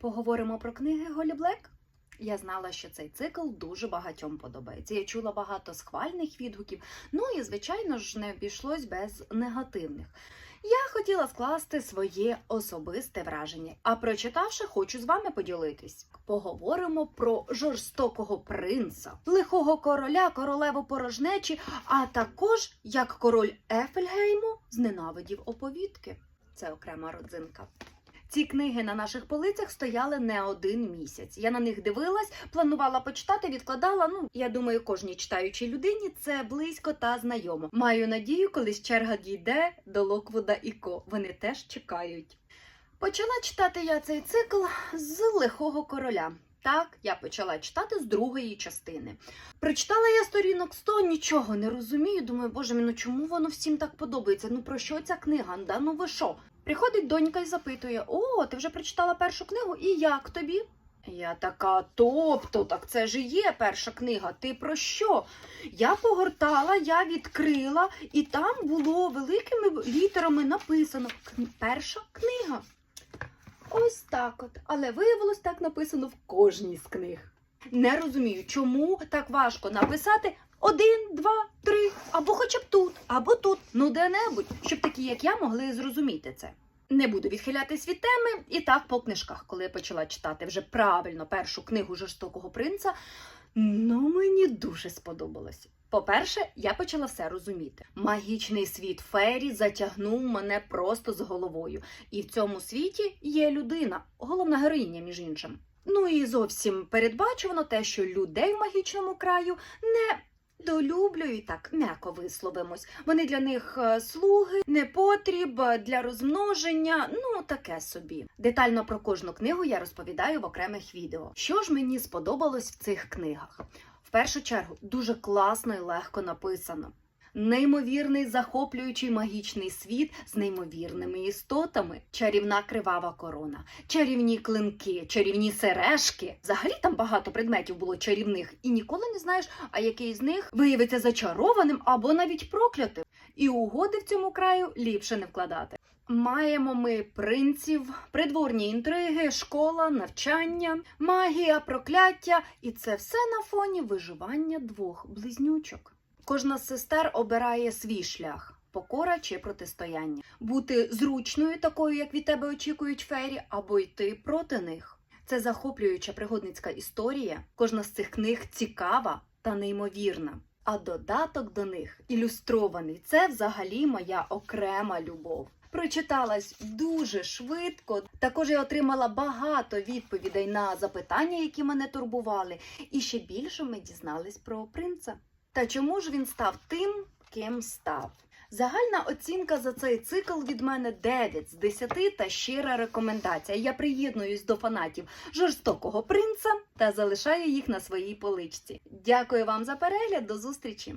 Поговоримо про книги Голі Блек. Я знала, що цей цикл дуже багатьом подобається. Я чула багато схвальних відгуків. Ну і, звичайно ж, не обійшлось без негативних. Я хотіла скласти своє особисте враження, а прочитавши, хочу з вами поділитись. Поговоримо про жорстокого принца, лихого короля, королеву порожнечі, а також як король Ефельгейму зненавидів оповідки. Це окрема родзинка. Ці книги на наших полицях стояли не один місяць. Я на них дивилась, планувала почитати, відкладала. Ну, я думаю, кожній читаючій людині це близько та знайомо. Маю надію, колись черга дійде до Локвуда і Ко. Вони теж чекають. Почала читати я цей цикл з лихого короля. Так, я почала читати з другої частини. Прочитала я сторінок 100, нічого не розумію. Думаю, боже мій, ну чому воно всім так подобається? Ну про що ця книга? Да ну ви що? Приходить донька і запитує: О, ти вже прочитала першу книгу, і як тобі? Я така, тобто, так це ж і є перша книга. Ти про що? Я погортала, я відкрила, і там було великими літерами написано перша книга. Ось так от. Але виявилось так написано в кожній з книг. Не розумію, чому так важко написати один, два, три, або хоча б тут, або тут, ну де-небудь, щоб такі, як я, могли зрозуміти це. Не буду відхилятись від теми, і так по книжках, коли я почала читати вже правильно першу книгу жорстокого принца, ну мені дуже сподобалось. По-перше, я почала все розуміти. Магічний світ Фері затягнув мене просто з головою. І в цьому світі є людина, головна героїня, між іншим. Ну і зовсім передбачувано те, що людей в магічному краю не долюблюють так, м'яко висловимось. Вони для них е, слуги, непотріб е, для розмноження, ну таке собі. Детально про кожну книгу я розповідаю в окремих відео. Що ж мені сподобалось в цих книгах? В першу чергу, дуже класно і легко написано. Неймовірний захоплюючий магічний світ з неймовірними істотами, чарівна кривава корона, чарівні клинки, чарівні сережки. Взагалі там багато предметів було чарівних, і ніколи не знаєш, а який з них виявиться зачарованим або навіть проклятим. І угоди в цьому краю ліпше не вкладати. Маємо ми принців, придворні інтриги, школа, навчання, магія, прокляття, і це все на фоні виживання двох близнючок. Кожна з сестер обирає свій шлях. Покора чи протистояння, бути зручною, такою, як від тебе очікують фері, або йти проти них. Це захоплююча пригодницька історія. Кожна з цих книг цікава та неймовірна. А додаток до них ілюстрований. Це взагалі моя окрема любов. Прочиталась дуже швидко. Також я отримала багато відповідей на запитання, які мене турбували, і ще більше ми дізнались про принца. Та чому ж він став тим, ким став? Загальна оцінка за цей цикл від мене 9 з 10 та щира рекомендація. Я приєднуюсь до фанатів жорстокого принца та залишаю їх на своїй поличці. Дякую вам за перегляд. До зустрічі!